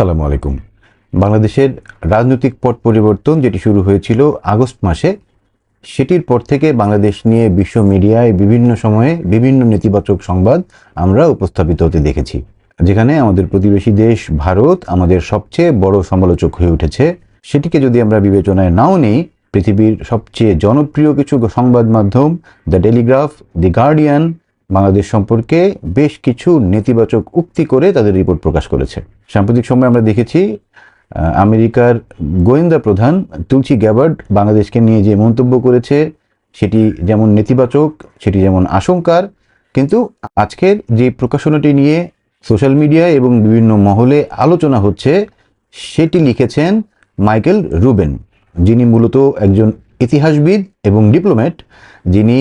আসসালামু আলাইকুম। বাংলাদেশের রাজনৈতিক পট পরিবর্তন যেটি শুরু হয়েছিল আগস্ট মাসে, সেটির পর থেকে বাংলাদেশ নিয়ে বিশ্ব মিডিয়ায় বিভিন্ন সময়ে বিভিন্ন নেতিবাচক সংবাদ আমরা উপস্থাপিত হতে দেখেছি, যেখানে আমাদের প্রতিবেশী দেশ ভারত আমাদের সবচেয়ে বড় সমালোচক হয়ে উঠেছে। সেটিকে যদি আমরা বিবেচনায় নাও নেই, পৃথিবীর সবচেয়ে জনপ্রিয় কিছু সংবাদ মাধ্যম, the Telegraph the Guardian Bangladesh সম্পর্কে বেশ কিছু নেতিবাচক উক্তি করে তাদের রিপোর্ট প্রকাশ করেছে। সাম্প্রতিক সময় আমরা দেখেছি আমেরিকার গোয়েন্দা প্রধান তুলসী গ্যাবার্ড বাংলাদেশকে নিয়ে যে মন্তব্য করেছে, সেটি যেমন নেতিবাচক, সেটি যেমন আশঙ্কার, কিন্তু আজকের যে প্রকাশনাটি নিয়ে সোশ্যাল মিডিয়ায় এবং বিভিন্ন মহলে আলোচনা হচ্ছে, সেটি লিখেছেন মাইকেল রুবেন, যিনি মূলত একজন ইতিহাসবিদ এবং ডিপ্লোম্যাট, যিনি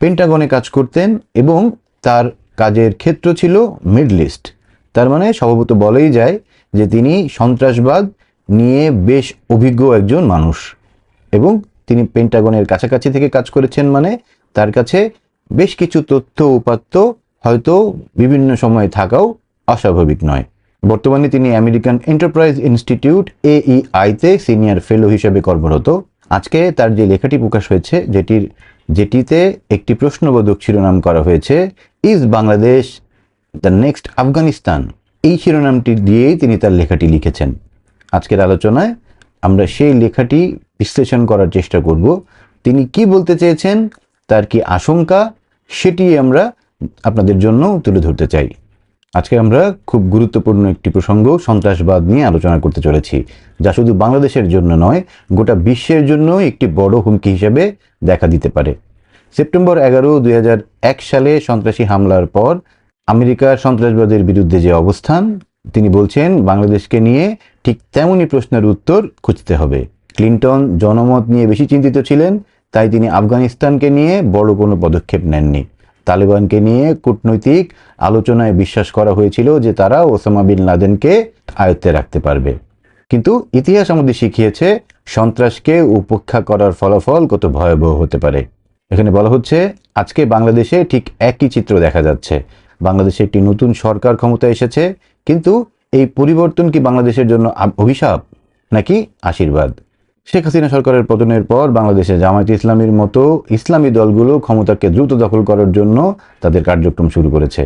পেন্টাগনে কাজ করতেন এবং তার কাজের ক্ষেত্র ছিল মিডল ইস্ট তার মানে স্বভাবত বলাই যায় যে তিনি সন্ত্রাসবাদ নিয়ে বেশ অভিজ্ঞ একজন মানুষ। এবং তিনি পেন্টাগনের কাছাকাছি থেকে কাজ করেছেন মানে তার কাছে বেশ কিছু তথ্য উপাত্ত হয়তো বিভিন্ন সময়ে থাকাও অস্বাভাবিক নয়। বর্তমানে তিনি আমেরিকান এন্টারপ্রাইজ ইনস্টিটিউট এইআইতে সিনিয়র ফেলো হিসেবে কর্মরত। আজকে তার যে লেখাটি প্রকাশ হয়েছে, যেটির যেটিতে একটি প্রশ্নবোধক শিরোনাম করা হয়েছে, is Bangladesh the next Afghanistan? এই শিরোনামটি দিয়েই তিনি তার লেখাটি লিখেছেন। আজকের আলোচনায় আমরা সেই লেখাটি বিশ্লেষণ করার চেষ্টা করব। তিনি কি বলতে চেয়েছেন, তার কি আশঙ্কা সেটি আমরা আপনাদের জন্য তুলে ধরতে চাই। আজকে আমরা খুব গুরুত্বপূর্ণ একটি প্রসঙ্গ সন্ত্রাসবাদ নিয়ে আলোচনা করতে চলেছি, যা শুধু বাংলাদেশের জন্য নয়, গোটা বিশ্বের জন্য একটি বড় হুমকি হিসেবে দেখা দিতে পারে। সেপ্টেম্বর এগারো, দুই সালে সন্ত্রাসী হামলার পর আমেরিকার সন্ত্রাসবাদের বিরুদ্ধে যে অবস্থান, তিনি বলছেন, বাংলাদেশকে নিয়ে ঠিক তেমনই প্রশ্নের উত্তর খুঁজতে হবে। ক্লিন্টন জনমত নিয়ে বেশি চিন্তিত ছিলেন, তাই তিনি আফগানিস্তানকে নিয়ে বড় কোনো পদক্ষেপ নেননি। তালেবানকে নিয়ে কূটনৈতিক আলোচনায় বিশ্বাস করা হয়েছিল যে তারা ওসামা বিন লাদেনকে আয়ত্তে রাখতে পারবে। কিন্তু ইতিহাস আমাদের শিখিয়েছে, সন্ত্রাসকে উপেক্ষা করার ফলাফল কত ভয়াবহ হতে পারে। এখানে বলা হচ্ছে, আজকে বাংলাদেশে ঠিক একই চিত্র দেখা যাচ্ছে। বাংলাদেশে একটি নতুন সরকার ক্ষমতায় এসেছে, কিন্তু এই পরিবর্তন কি বাংলাদেশের জন্য অভিশাপ নাকি আশীর্বাদ? শেখ হাসিনা সরকারের পতনের পর বাংলাদেশে জামায়াত ইসলামীর মতো ইসলামী দলগুলো ক্ষমতাকে দ্রুত দখল করার জন্য তাদের কার্যক্রম শুরু করেছে।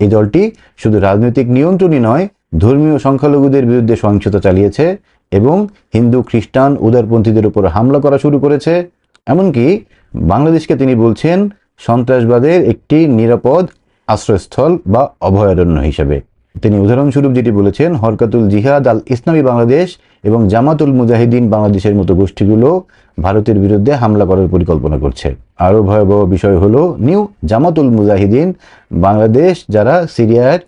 এই দলটি শুধু রাজনৈতিক নিয়ন্ত্রণই নয়, ধর্মীয় সংখ্যালঘুদের বিরুদ্ধে সহিংসতা চালিয়েছে এবং হিন্দু, খ্রিস্টান, উদারপন্থীদের উপর হামলা করা শুরু করেছে। এমনকি বাংলাদেশকে তিনি বলছেন সন্ত্রাসবাদের একটি নিরাপদ আশ্রয়স্থল বা অভয়ারণ্য হিসেবে। তিনি উদাহরণস্বরূপ যেটি বলেছেন, হরকাতুল জিহাদ আল ইসলামী বাংলাদেশ এবং জামাতুল মুজাহিদিন বাংলাদেশের মতো গোষ্ঠীগুলো ভারতের বিরুদ্ধে হামলা করার পরিকল্পনা করছে। আরও ভয়াবহ বিষয় হলো, নিউ জামাতুল মুজাহিদিন বাংলাদেশ যারা সিরিয়ার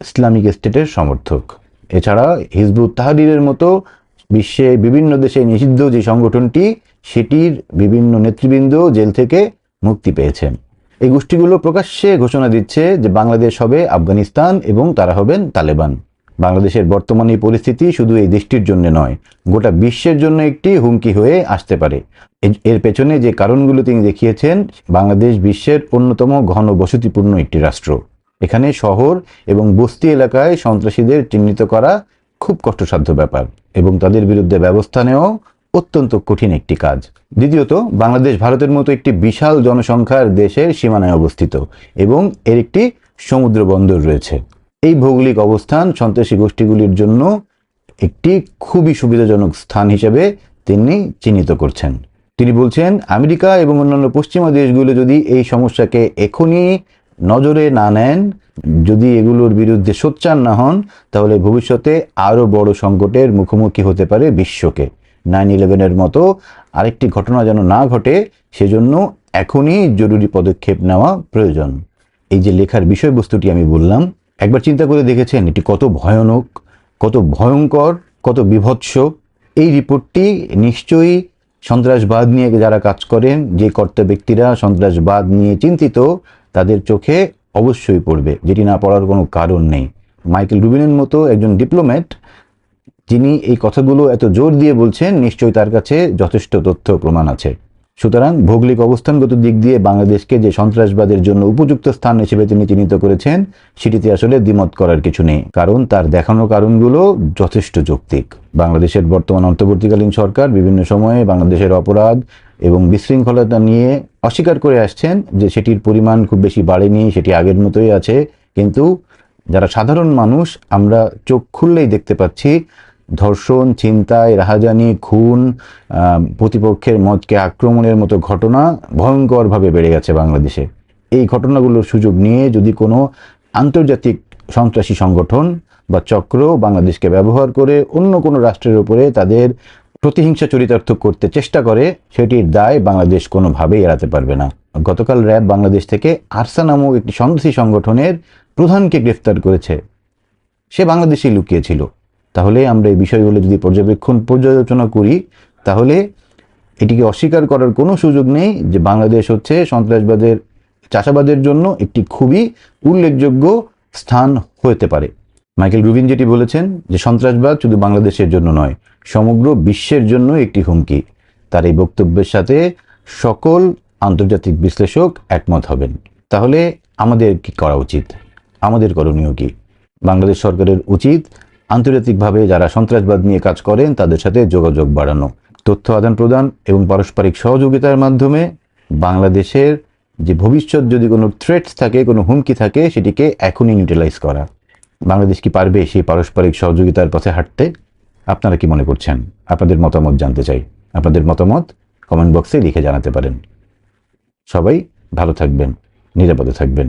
ইসলামিক স্টেটের সমর্থক। এছাড়া হিজবুত তাহারিরের মতো বিশ্বে বিভিন্ন দেশে নিষিদ্ধ যে সংগঠনটি, সেটির বিভিন্ন নেতৃবৃন্দ জেল থেকে মুক্তি পেয়েছেন। এই গোষ্ঠীগুলো প্রকাশ্যে ঘোষণা দিচ্ছে যে বাংলাদেশ হবে আফগানিস্তান এবং তারা হবেন তালেবান। বাংলাদেশের বর্তমান এই পরিস্থিতি শুধু এই দেশটির জন্য নয়, গোটা বিশ্বের জন্য একটি হুমকি হয়ে আসতে পারে। এর পেছনে যে কারণগুলো তিনি দেখিয়েছেন, বাংলাদেশ বিশ্বের অন্যতম ঘন বসতিপূর্ণ একটি রাষ্ট্র। এখানে শহর এবং বস্তি এলাকায় সন্ত্রাসীদের চিহ্নিত করা খুব কষ্টসাধ্য ব্যাপার এবং তাদের বিরুদ্ধে ব্যবস্থা নেওয়া অত্যন্ত কঠিন একটি কাজ। দ্বিতীয়ত, বাংলাদেশ ভারতের মতো একটি বিশাল জনসংখ্যার দেশের সীমানায় অবস্থিত এবং এর একটি সমুদ্র বন্দর রয়েছে। এই ভৌগোলিক অবস্থান সন্ত্রাসী গোষ্ঠীগুলির জন্য একটি খুবই সুবিধাজনক স্থান হিসেবে তিনি চিহ্নিত করছেন। তিনি বলছেন, আমেরিকা এবং অন্যান্য পশ্চিমা দেশগুলো যদি এই সমস্যাকে এখনই নজরে না নেন, যদি এগুলোর বিরুদ্ধে সোচ্চার না হন, তাহলে ভবিষ্যতে আরও বড় সংকটের মুখোমুখি হতে পারে বিশ্বকে। নাইন ইলেভেনের মতো আরেকটি ঘটনা যেন না ঘটে, সেজন্য এখনই জরুরি পদক্ষেপ নেওয়া প্রয়োজন। এই যে লেখার বিষয়বস্তুটি আমি বললাম একবার চিন্তা করে দেখেছেন এটি কত ভয়ানক, কত ভয়ঙ্কর, কত বিভৎস? এই রিপোর্টটি নিশ্চয়ই সন্ত্রাসবাদ নিয়ে যারা কাজ করেন, যে কর্তা ব্যক্তিরা সন্ত্রাসবাদ নিয়ে চিন্তিত, তাদের চোখে অবশ্যই পড়বে। যেটি না পড়ার কোনো কারণ নেই। মাইকেল রুবিনের মতো একজন ডিপ্লোম্যাট, যিনি এই কথাগুলো এত জোর দিয়ে বলছেন, নিশ্চয়ই তার কাছে যথেষ্ট তথ্য প্রমাণ আছে। সুতরাং ভৌগোলিক অবস্থানগত দিক দিয়ে বাংলাদেশকে যে সন্ত্রাসবাদের জন্য উপযুক্ত স্থান হিসেবে তিনি চিহ্নিত করেছেন, সেটিতে আসলে দ্বিমত করার কিছু নেই, কারণ তার দেখানো কারণগুলো যথেষ্ট যৌক্তিক। বাংলাদেশের বর্তমান অন্তর্বর্তীকালীন সরকার বিভিন্ন সময়ে বাংলাদেশের অপরাধ এবং বিশৃঙ্খলতা নিয়ে অস্বীকার করে আসছেন যে সেটির পরিমাণ খুব বেশি বাড়েনি, সেটি আগের মতোই আছে। কিন্তু যারা সাধারণ মানুষ, আমরা চোখ খুললেই দেখতে পাচ্ছি ধর্ষণ, ছিনতাই, রাহাজানি, খুন প্রতিপক্ষের মতকে আক্রমণের মতো ঘটনা ভয়ঙ্করভাবে বেড়ে গেছে বাংলাদেশে। এই ঘটনাগুলোর সুযোগ নিয়ে যদি কোনো আন্তর্জাতিক সন্ত্রাসী সংগঠন বা চক্র বাংলাদেশকে ব্যবহার করে অন্য কোনো রাষ্ট্রের উপরে তাদের প্রতিহিংসা চরিতার্থ করতে চেষ্টা করে, সেটির দায় বাংলাদেশ কোনোভাবেই এড়াতে পারবে না। গতকাল র্যাব বাংলাদেশ থেকে আরসা নামক একটি সন্ত্রাসী সংগঠনের প্রধানকে গ্রেফতার করেছে। সে বাংলাদেশেই লুকিয়েছিল। তাহলে আমরা এই বিষয়গুলো যদি পর্যবেক্ষণ পর্যালোচনা করি, তাহলে এটিকে অস্বীকার করার কোনো সুযোগ নেই যে বাংলাদেশ হচ্ছে সন্ত্রাসবাদের, চাষাবাদের জন্য একটি খুবই উল্লেখযোগ্য স্থান হতে পারে। মাইকেল রুবিন যেটি বলেছেন যে সন্ত্রাসবাদ শুধু বাংলাদেশের জন্য নয়, সমগ্র বিশ্বের জন্য একটি হুমকি। তার এই বক্তব্যের সাথে সকল আন্তর্জাতিক বিশ্লেষক একমত হবেন। তাহলে আমাদের কি করা উচিত? আমাদের করণীয় কি? বাংলাদেশ সরকারের উচিত আন্তর্জাতিকভাবে যারা সন্ত্রাসবাদ নিয়ে কাজ করেন, তাদের সাথে যোগাযোগ বাড়ানো। তথ্য আদান প্রদান এবং পারস্পরিক সহযোগিতার মাধ্যমে বাংলাদেশের যে ভবিষ্যৎ যদি কোনো থ্রেটস থাকে, কোনো হুমকি থাকে, সেটিকে এখনই ইউটিলাইজ করা। বাংলাদেশ কি পারবে সেই পারস্পরিক সহযোগিতার পথে হাঁটতে? আপনারা কি মনে করছেন? আপনাদের মতামত জানতে চাই। আপনাদের মতামত কমেন্ট বক্সে লিখে জানাতে পারেন। সবাই ভালো থাকবেন, নিরাপদে থাকবেন।